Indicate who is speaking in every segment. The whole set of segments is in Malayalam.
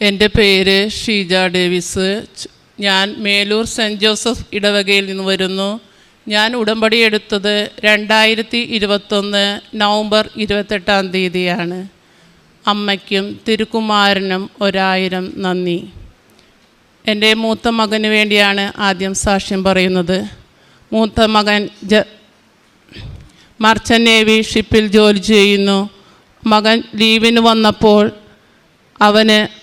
Speaker 1: എന്റെ പേര് ഷീജ ഡേവിസ്. ഞാൻ മേലൂർ സെന്റ് ജോസഫ് ഇടവകയിൽ നിന്ന് വരുന്നു. ഞാൻ ഉടമ്പടി എടുത്തത് രണ്ടായിരത്തി ഇരുപത്തൊന്ന് നവംബർ ഇരുപത്തെട്ടാം തീയതിയാണ്. അമ്മയ്ക്കും തിരുക്കുമാരനും ഒരായിരം നന്ദി. എന്റെ മൂത്ത മകന് വേണ്ടിയാണ് ആദ്യം സാക്ഷ്യം പറയുന്നത്. മൂത്ത മകൻ ജ മർച്ചൻ നേവി ഷിപ്പിൽ ജോലി ചെയ്യുന്നു. മകൻ ലീവിന് വന്നപ്പോൾ അവന്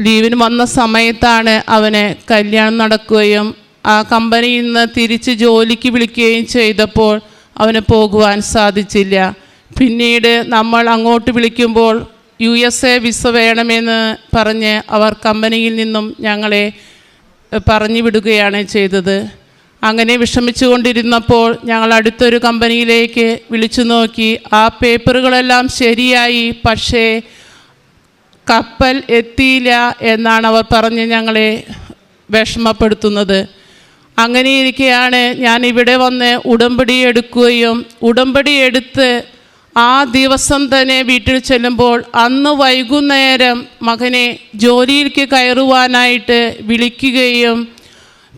Speaker 1: ലീവിന് വന്ന സമയത്താണ് അവന് കല്യാണം നടക്കുകയും ആ കമ്പനിയിൽ നിന്ന് തിരിച്ച് ജോലിക്ക് വിളിക്കുകയും ചെയ്തപ്പോൾ അവന് പോകുവാൻ സാധിച്ചില്ല. പിന്നീട് നമ്മൾ അങ്ങോട്ട് വിളിക്കുമ്പോൾ യു എസ് എ വിസ വേണമെന്ന് പറഞ്ഞ് അവർ കമ്പനിയിൽ നിന്നും ഞങ്ങളെ പറഞ്ഞു വിടുകയാണ് ചെയ്തത്. അങ്ങനെ വിഷമിച്ചു കൊണ്ടിരുന്നപ്പോൾ ഞങ്ങൾ അടുത്തൊരു കമ്പനിയിലേക്ക് വിളിച്ചു നോക്കി. ആ പേപ്പറുകളെല്ലാം ശരിയായി പക്ഷേ കപ്പൽ എത്തിയില്ല എന്നാണ് അവർ പറഞ്ഞ് ഞങ്ങളെ വിഷമപ്പെടുത്തുന്നത്. അങ്ങനെയിരിക്കെയാണ് ഞാൻ ഇവിടെ വന്ന് ഉടമ്പടി എടുക്കുകയും ഉടമ്പടി എടുത്ത് ആ ദിവസം തന്നെ വീട്ടിൽ ചെല്ലുമ്പോൾ അന്ന് വൈകുന്നേരം മകനെ ജോലിയിലേക്ക് കയറുവാനായിട്ട് വിളിക്കുകയും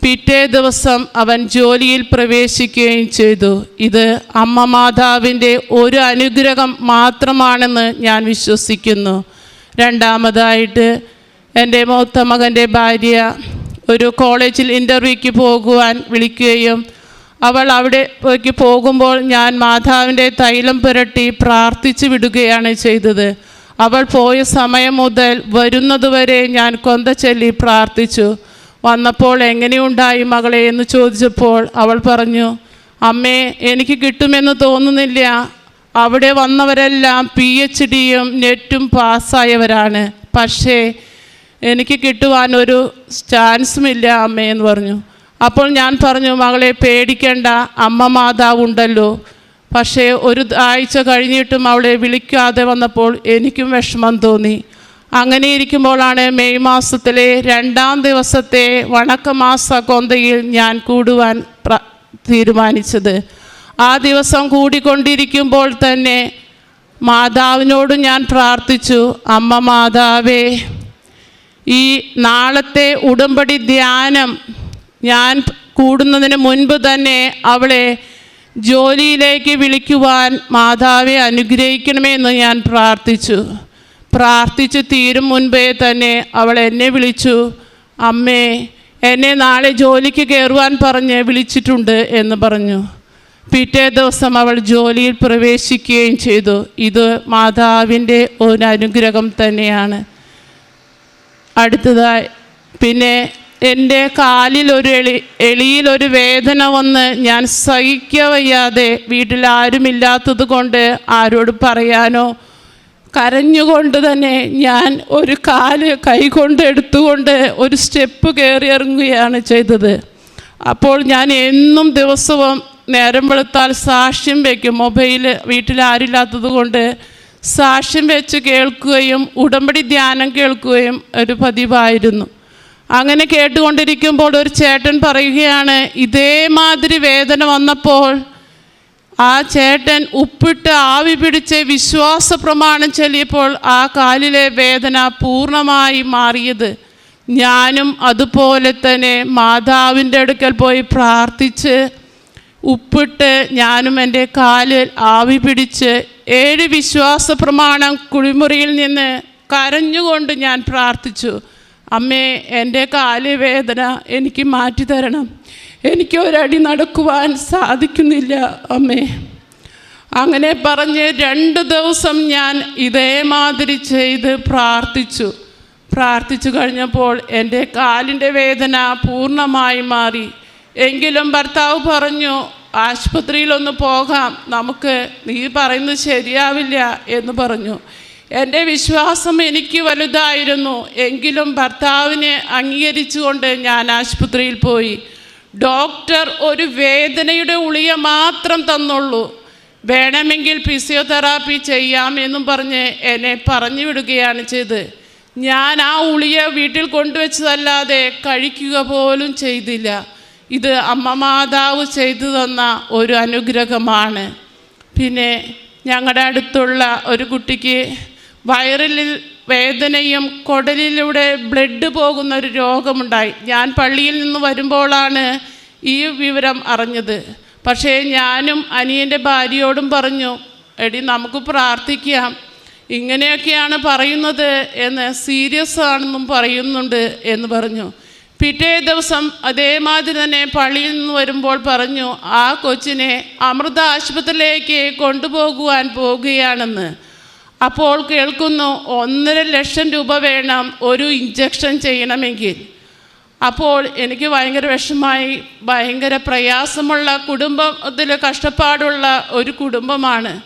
Speaker 1: പിറ്റേ ദിവസം അവൻ ജോലിയിൽ പ്രവേശിക്കുകയും ചെയ്തു. ഇത് അമ്മ മാതാവിന്റെ ഒരു അനുഗ്രഹം മാത്രമാണെന്ന് ഞാൻ വിശ്വസിക്കുന്നു. രണ്ടാമതായിട്ട് എന്റെ മൂത്ത മകന്റെ ഭാര്യ ഒരു കോളേജിൽ ഇന്റർവ്യൂക്ക് പോകുവാൻ വിളിക്കുകയും അവൾ അവിടേക്ക് പോകുമ്പോൾ ഞാൻ മാതാവിന്റെ തൈലം പുരട്ടി പ്രാർത്ഥിച്ചു വിടുകയാണ് ചെയ്തത്. അവൾ പോയ സമയം മുതൽ വരുന്നതുവരെ ഞാൻ കൊന്ത ചൊല്ലി പ്രാർത്ഥിച്ചു. വന്നപ്പോൾ എങ്ങനെയുണ്ടായി മകളെ എന്ന് ചോദിച്ചപ്പോൾ അവൾ പറഞ്ഞു അമ്മേ എനിക്ക് കിട്ടുമെന്ന് തോന്നുന്നില്ല. അവിടെ വന്നവരെല്ലാം പി എച്ച് ഡിയും നെറ്റും പാസ്സായവരാണ്. പക്ഷേ എനിക്ക് കിട്ടുവാൻ ഒരു ചാൻസുമില്ല അമ്മേ എന്ന് പറഞ്ഞു. അപ്പോൾ ഞാൻ പറഞ്ഞു മകളെ പേടിക്കേണ്ട അമ്മ മാതാവുണ്ടല്ലോ. പക്ഷേ ഒരു ആഴ്ച കഴിഞ്ഞിട്ടും അവളെ വിളിക്കാതെ വന്നപ്പോൾ എനിക്കും വിഷമം തോന്നി. അങ്ങനെ ഇരിക്കുമ്പോഴാണ് മെയ് മാസത്തിലെ രണ്ടാം ദിവസത്തെ വണക്കമാസ കൊന്തയിൽ ഞാൻ കൂടുവാൻ തീരുമാനിച്ചത്. ആ ദിവസം കൂടിക്കൊണ്ടിരിക്കുമ്പോൾ തന്നെ മാതാവിനോട് ഞാൻ പ്രാർത്ഥിച്ചു അമ്മ മാതാവേ ഈ നാളത്തെ ഉടമ്പടി ധ്യാനം ഞാൻ കൂടുന്നതിന് മുൻപ് തന്നെ അവളെ ജോലിയിലേക്ക് വിളിക്കുവാൻ മാതാവെ അനുഗ്രഹിക്കണമെന്ന് ഞാൻ പ്രാർത്ഥിച്ചു. പ്രാർത്ഥിച്ച് തീരും മുൻപേ തന്നെ അവൾ എന്നെ വിളിച്ചു അമ്മേ എന്നെ നാളെ ജോലിക്ക് കയറുവാൻ പറഞ്ഞ് വിളിച്ചിട്ടുണ്ട് എന്ന് പറഞ്ഞു. പിറ്റേ ദിവസം അവൾ ജോലിയിൽ പ്രവേശിക്കുകയും ചെയ്തു. ഇത് മാതാവിന്റെ ഒരു അനുഗ്രഹം തന്നെയാണ്. അടുത്തതായി പിന്നെ എന്റെ കാലിൽ ഒരു എളി എളിയിൽ ഒരു വേദന വന്ന് ഞാൻ സഹിക്കവയ്യാതെ വീട്ടിൽ ആരുമില്ലാത്തത് കൊണ്ട് ആരോട് പറയാനോ? കരഞ്ഞുകൊണ്ട് തന്നെ ഞാൻ ഒരു കാൽ കൈകൊണ്ട് എടുത്തുകൊണ്ട് ഒരു സ്റ്റെപ്പ് കയറി ഇറങ്ങുകയാണ് ചെയ്തത്. അപ്പോൾ ഞാൻ എന്നും ദിവസവും നേരം വെളുത്താൽ സാക്ഷ്യം വയ്ക്കും മൊബൈൽ വീട്ടിൽ ആരില്ലാത്തത് കൊണ്ട് സാക്ഷ്യം വെച്ച് കേൾക്കുകയും ഉടമ്പടി ധ്യാനം കേൾക്കുകയും ഒരു പതിവായിരുന്നു. അങ്ങനെ കേട്ടുകൊണ്ടിരിക്കുമ്പോൾ ഒരു ചേട്ടൻ പറയുകയാണ് ഇതേമാതിരി വേദന വന്നപ്പോൾ ആ ചേട്ടൻ ഉപ്പിട്ട് ആവി പിടിച്ച് വിശ്വാസ പ്രമാണം ചൊല്ലിയപ്പോൾ ആ കാലിലെ വേദന പൂർണമായി മാറിയത്. ഞാനും അതുപോലെ തന്നെ മാതാവിന്റെ അടുക്കൽ പോയി പ്രാർത്ഥിച്ച് ഉപ്പിട്ട് ഞാനും എന്റെ കാലിൽ ആവി പിടിച്ച് ഏഴ് വിശ്വാസ പ്രമാണം കുളിമുറിയിൽ നിന്ന് കരഞ്ഞുകൊണ്ട് ഞാൻ പ്രാർത്ഥിച്ചു. അമ്മേ എന്റെ കാൽ വേദന എനിക്ക് മാറ്റി തരണം. എനിക്ക് ഒരടി നടക്കുവാൻ സാധിക്കുന്നില്ല അമ്മേ. അങ്ങനെ പറഞ്ഞ് രണ്ട് ദിവസം ഞാൻ ഇതേമാതിരി ചെയ്ത് പ്രാർത്ഥിച്ചു. പ്രാർത്ഥിച്ചു കഴിഞ്ഞപ്പോൾ എന്റെ കാലിന്റെ വേദന പൂർണമായി മാറി. എങ്കിലും ഭർത്താവ് പറഞ്ഞു ആശുപത്രിയിലൊന്ന് പോകാം. നമുക്ക് നീ പറയുന്നത് ശരിയാവില്ല എന്ന് പറഞ്ഞു. എന്റെ വിശ്വാസം എനിക്ക് വലുതായിരുന്നു. എങ്കിലും ഭർത്താവിനെ അംഗീകരിച്ചുകൊണ്ട് ഞാൻ ആശുപത്രിയിൽ പോയി. ഡോക്ടർ ഒരു വേദനയുടെ ഉളിയ മാത്രം തന്നുള്ളൂ. വേണമെങ്കിൽ ഫിസിയോതെറാപ്പി ചെയ്യാം എന്നും പറഞ്ഞ് എന്നെ പറഞ്ഞു വിടുകയാണ് ചെയ്ത്. ഞാൻ ആ ഉളിയെ വീട്ടിൽ കൊണ്ടുവച്ചതല്ലാതെ കഴിക്കുക പോലും ചെയ്തില്ല. ഇത് അമ്മ മാതാവ് ചെയ്തു തന്ന ഒരു അനുഗ്രഹമാണ്. പിന്നെ ഞങ്ങളുടെ അടുത്തുള്ള ഒരു കുട്ടിക്ക് വയറിൽ വേദനയും കുടലിലൂടെ ബ്ലഡ് പോകുന്ന ഒരു രോഗമുണ്ടായി. ഞാൻ പള്ളിയിൽ നിന്ന് വരുമ്പോഴാണ് ഈ വിവരം അറിഞ്ഞത്. പക്ഷേ ഞാനും അനിയന്റെ ഭാര്യയോടും പറഞ്ഞു എടി നമുക്ക് പ്രാർത്ഥിക്കാം. ഇങ്ങനെയൊക്കെയാണ് പറയുന്നത് എന്ന് സീരിയസ് ആണെന്നും പറയുന്നുണ്ട് എന്ന് പറഞ്ഞു. പിറ്റേ ദിവസം അതേമാതിരി തന്നെ പള്ളിയിൽ നിന്ന് വരുമ്പോൾ പറഞ്ഞു ആ കൊച്ചിനെ അമൃത ആശുപത്രിയിലേക്ക് കൊണ്ടുപോകുവാൻ പോകുകയാണെന്ന്. അപ്പോൾ കേൾക്കുന്നു ഒന്നര ലക്ഷം രൂപ വേണം ഒരു ഇഞ്ചക്ഷൻ ചെയ്യണമെങ്കിൽ. അപ്പോൾ എനിക്ക് ഭയങ്കര വിഷമായി ഭയങ്കര പ്രയാസമുള്ള കുടുംബത്തിൽ കഷ്ടപ്പാടുള്ള ഒരു കുടുംബമാണ്.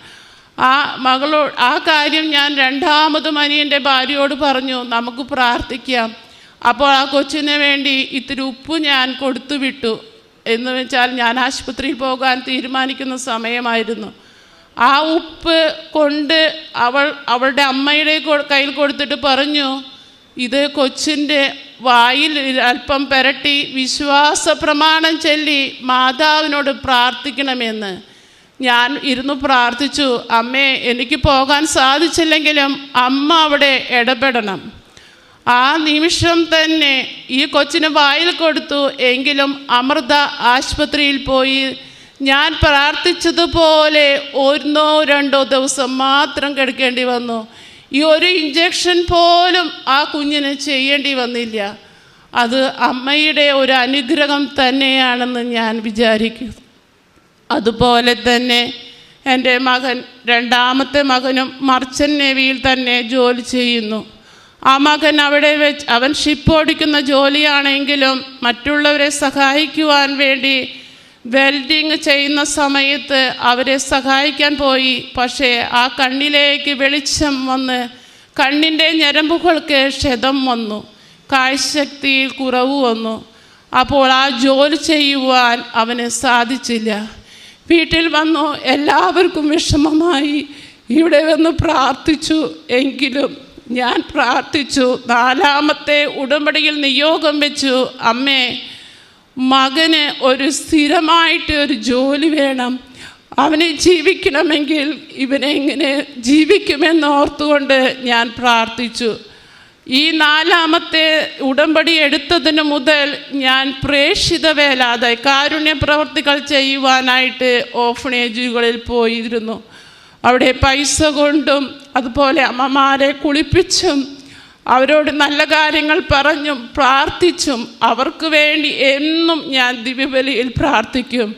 Speaker 1: ആ മകളോ ആ കാര്യം ഞാൻ രണ്ടാമതും അനിയന്റെ ഭാര്യയോട് പറഞ്ഞു നമുക്ക് പ്രാർത്ഥിക്കാം. അപ്പോൾ ആ കൊച്ചിന് വേണ്ടി ഇത്തിരി ഉപ്പ് ഞാൻ കൊടുത്തു വിട്ടു. എന്ന് വെച്ചാൽ ഞാൻ ആശുപത്രിയിൽ പോകാൻ തീരുമാനിക്കുന്ന സമയമായിരുന്നു. ആ ഉപ്പ് കൊണ്ട് അവൾ അവളുടെ അമ്മയുടെ കയ്യിൽ കൊടുത്തിട്ട് പറഞ്ഞു ഇത് കൊച്ചിന്റെ വായിൽ അല്പം പെരട്ടി വിശ്വാസ പ്രമാണം ചൊല്ലി മാതാവിനോട് പ്രാർത്ഥിക്കണമെന്ന്. ഞാൻ ഇരുന്ന് പ്രാർത്ഥിച്ചു അമ്മേ എനിക്ക് പോകാൻ സാധിച്ചില്ലെങ്കിലും അമ്മ അവിടെ ഇടപെടണം. ആ നിമിഷം തന്നെ ഈ കൊച്ചിന് വായിൽ കൊടുത്തു. എങ്കിലും അമൃത ആശുപത്രിയിൽ പോയി. ഞാൻ പ്രാർത്ഥിച്ചതുപോലെ ഒന്നോ രണ്ടോ ദിവസം മാത്രം കിടക്കേണ്ടി വന്നു. ഈ ഒരു ഇഞ്ചക്ഷൻ പോലും ആ കുഞ്ഞിന് ചെയ്യേണ്ടി വന്നില്ല. അത് അമ്മയുടെ ഒരു അനുഗ്രഹം തന്നെയാണെന്ന് ഞാൻ വിചാരിക്കുന്നു. അതുപോലെ തന്നെ എന്റെ മകൻ രണ്ടാമത്തെ മകനും മർച്ചൻ നേവിയിൽ തന്നെ ജോലി ചെയ്യുന്നു. ആ മകൻ അവിടെ വെച്ച് അവൻ ഷിപ്പ് ഓടിക്കുന്ന ജോലിയാണെങ്കിലും മറ്റുള്ളവരെ സഹായിക്കുവാൻ വേണ്ടി വെൽഡിങ് ചെയ്യുന്ന സമയത്ത് അവരെ സഹായിക്കാൻ പോയി. പക്ഷേ ആ കണ്ണിലേക്ക് വെളിച്ചം വന്ന് കണ്ണിന്റെ ഞരമ്പുകൾക്ക് ക്ഷതം വന്നു. കാഴ്ചശക്തിയിൽ കുറവ് വന്നു. അപ്പോൾ ആ ജോലി ചെയ്യുവാൻ അവന് സാധിച്ചില്ല. വീട്ടിൽ വന്നു. എല്ലാവർക്കും വിഷമമായി. ഇവിടെ വന്ന് പ്രാർത്ഥിച്ചു എങ്കിലും ഞാൻ പ്രാർത്ഥിച്ചു. നാലാമത്തെ ഉടമ്പടിയിൽ നിയോഗം വെച്ചു. അമ്മേ മകന് ഒരു സ്ഥിരമായിട്ട് ഒരു ജോലി വേണം. അവനെ ജീവിക്കണമെങ്കിൽ ഇവനെ എങ്ങനെ ജീവിക്കുമെന്ന് ഓർത്തുകൊണ്ട് ഞാൻ പ്രാർത്ഥിച്ചു. ഈ നാലാമത്തെ ഉടമ്പടി എടുത്തതിന് മുതൽ ഞാൻ പ്രേക്ഷിത വേലാതെ കാരുണ്യ പ്രവർത്തികൾ ചെയ്യുവാനായിട്ട് ഓഫണേജുകളിൽ പോയിരുന്നു. അവിടെ പൈസ കൊണ്ടും അതുപോലെ അമ്മമാരെ കുളിപ്പിച്ചും അവരോട് നല്ല കാര്യങ്ങൾ പറഞ്ഞും പ്രാർത്ഥിച്ചും അവർക്ക് വേണ്ടി എന്നും ഞാൻ ദിവ്യബലിയിൽ പ്രാർത്ഥിക്കും.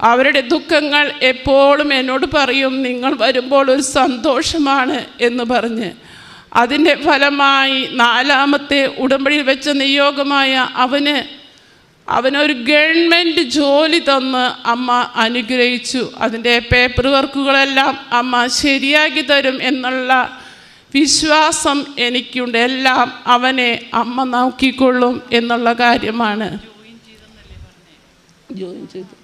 Speaker 1: അവരുടെ ദുഃഖങ്ങൾ എപ്പോഴും എന്നോട് പറയും നിങ്ങൾ വരുമ്പോൾ ഒരു സന്തോഷമാണ് എന്ന് പറഞ്ഞ്. അതിന്റെ ഫലമായി നാലാമത്തെ ഉടമ്പടിയിൽ വെച്ച നിയോഗമായ അവന് അവനൊരു ഗവൺമെന്റ് ജോലി തന്ന് അമ്മ അനുഗ്രഹിച്ചു. അതിന്റെ പേപ്പർ വർക്കുകളെല്ലാം അമ്മ ശരിയാക്കി തരും എന്നുള്ള വിശ്വാസം എനിക്കുണ്ട്. എല്ലാം അവനെ അമ്മ നോക്കിക്കൊള്ളും എന്നുള്ള കാര്യമാണ്. ജോയിൻ ചെയ്തു.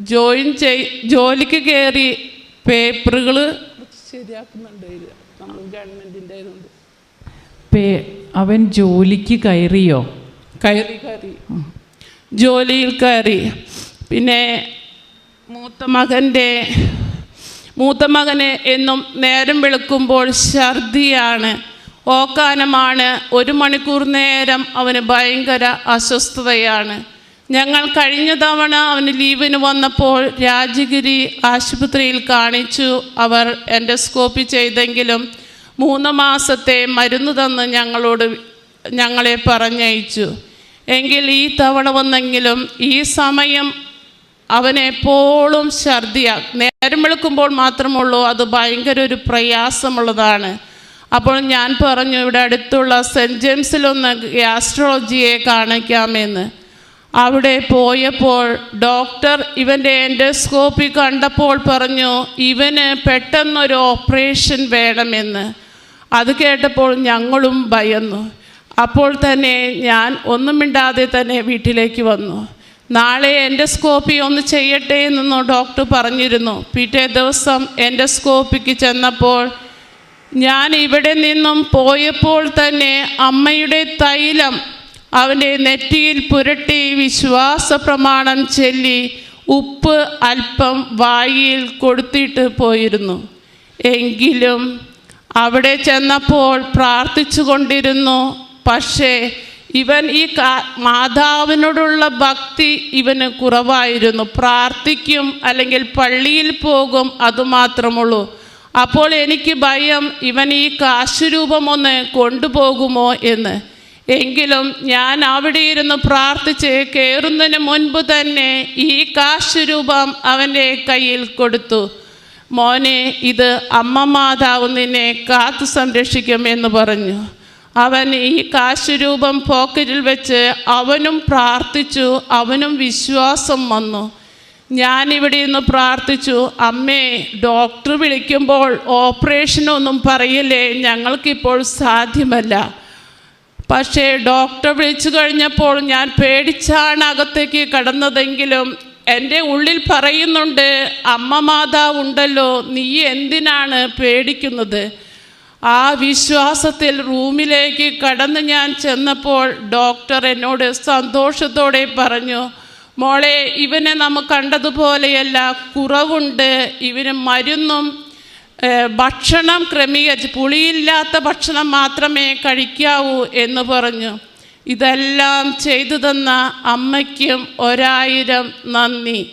Speaker 1: ജോയിൻ ചെയ് ജോലിക്ക് കയറി പേപ്പറുകൾ ശരിയാക്കുന്നുണ്ട്. നമ്മൾ ഗവൺമെന്റിന്റെ ഇതുണ്ട്
Speaker 2: അവൻ ജോലിക്ക് കയറിയോ?
Speaker 1: കയറി കയറി. ജോലിയിൽ കയറി. പിന്നെ മൂത്ത മകന്റെ മൂത്ത മകന് എന്നും നേരം വെളുക്കുമ്പോൾ ഛർദിയാണ്. ഓക്കാനമാണ്. ഒരു മണിക്കൂർ നേരം അവന് ഭയങ്കര അസ്വസ്ഥതയാണ്. ഞങ്ങൾ കഴിഞ്ഞ തവണ അവന് ലീവിന് വന്നപ്പോൾ രാജഗിരി ആശുപത്രിയിൽ കാണിച്ചു. അവർ എൻഡോസ്കോപ്പി ചെയ്തെങ്കിലും മൂന്ന് മാസത്തെ മരുന്ന് തന്ന് ഞങ്ങളോട് ഞങ്ങളെ പറഞ്ഞയച്ചു. എങ്കിൽ ഈ തവണ വന്നെങ്കിലും ഈ സമയം അവനെപ്പോഴും ഛർദിയാ. നേരം വെളുക്കുമ്പോൾ മാത്രമുള്ളൂ അത് ഭയങ്കര ഒരു പ്രയാസമുള്ളതാണ്. അപ്പോൾ ഞാൻ പറഞ്ഞു ഇവിടെ അടുത്തുള്ള സെന്റ് ജെയിംസിലൊന്ന് ഗ്യാസ്ട്രോളജിയെ കാണിക്കാമെന്ന്. അവിടെ പോയപ്പോൾ ഡോക്ടർ ഇവന്റെ എൻഡോസ്കോപ്പി കണ്ടപ്പോൾ പറഞ്ഞു ഇവന് പെട്ടെന്നൊരു ഓപ്പറേഷൻ വേണമെന്ന്. അത് കേട്ടപ്പോൾ ഞങ്ങളും ഭയന്നു. അപ്പോൾ തന്നെ ഞാൻ ഒന്നും മിണ്ടാതെ തന്നെ വീട്ടിലേക്ക് വന്നു. നാളെ എൻഡോസ്കോപ്പി ഒന്ന് ചെയ്യട്ടെ എന്ന് ഡോക്ടർ പറഞ്ഞിരുന്നു. പിറ്റേ ദിവസം എൻഡോസ്കോപ്പിക്ക് ചെന്നപ്പോൾ ഞാൻ ഇവിടെ നിന്നും പോയപ്പോൾ തന്നെ അമ്മയുടെ തൈലം അവന്റെ നെറ്റിയിൽ പുരട്ടി വിശ്വാസ പ്രമാണം ചൊല്ലി ഉപ്പ് അല്പം വായിൽ കൊടുത്തിട്ട് പോയിരുന്നു. എങ്കിലും അവിടെ ചെന്നപ്പോൾ പ്രാർത്ഥിച്ചു കൊണ്ടിരുന്നു പക്ഷേ ഇവൻ ഈ മാതാവിനോടുള്ള ഭക്തി ഇവന് കുറവായിരുന്നു. പ്രാർത്ഥിക്കും അല്ലെങ്കിൽ പള്ളിയിൽ പോകും അതുമാത്രമുള്ളൂ അപ്പോൾ എനിക്ക് ഭയം ഇവൻ ഈ കാശുരൂപം ഒന്ന് കൊണ്ടുപോകുമോ എന്ന്. എങ്കിലും ഞാൻ അവിടെ ഇരുന്ന് പ്രാർത്ഥിച്ച് കയറുന്നതിന് മുൻപ് തന്നെ ഈ കാശുരൂപം അവന്റെ കയ്യിൽ കൊടുത്തു. മോനെ ഇത് അമ്മ മാതാവ് നിന്നെ കാത്തു സംരക്ഷിക്കും എന്ന് പറഞ്ഞു. അവൻ ഈ കാശുരൂപം പോക്കറ്റിൽ വെച്ച് അവനും പ്രാർത്ഥിച്ചു അവനും വിശ്വാസം വന്നു. ഞാനിവിടെ നിന്ന് പ്രാർത്ഥിച്ചു അമ്മേ ഡോക്ടർ വിളിക്കുമ്പോൾ ഓപ്പറേഷനൊന്നും പറയില്ലേ ഞങ്ങൾക്കിപ്പോൾ സാധ്യമല്ല. പക്ഷേ ഡോക്ടർ വിളിച്ചു കഴിഞ്ഞപ്പോൾ ഞാൻ പേടിച്ചാണ് അകത്തേക്ക് കടന്നതെങ്കിലും എന്റെ ഉള്ളിൽ പറയുന്നുണ്ട് അമ്മ മാതാവ് ഉണ്ടല്ലോ നീ എന്തിനാണ് പേടിക്കുന്നത്? ആ വിശ്വാസത്തിൽ റൂമിലേക്ക് കടന്ന് ഞാൻ ചെന്നപ്പോൾ ഡോക്ടർ എന്നോട് സന്തോഷത്തോടെ പറഞ്ഞു മോളെ ഇവനെ നമ്മൾ കണ്ടതുപോലെയല്ല കുറവുണ്ട് ഇവന് മരുന്നും ഭക്ഷണം ക്രമീകരിച്ച് പുളിയില്ലാത്ത ഭക്ഷണം മാത്രമേ കഴിക്കാവൂ എന്ന് പറഞ്ഞു. ഇതെല്ലാം ചെയ്തു തന്ന അമ്മയ്ക്കും ഒരായിരം നന്ദി.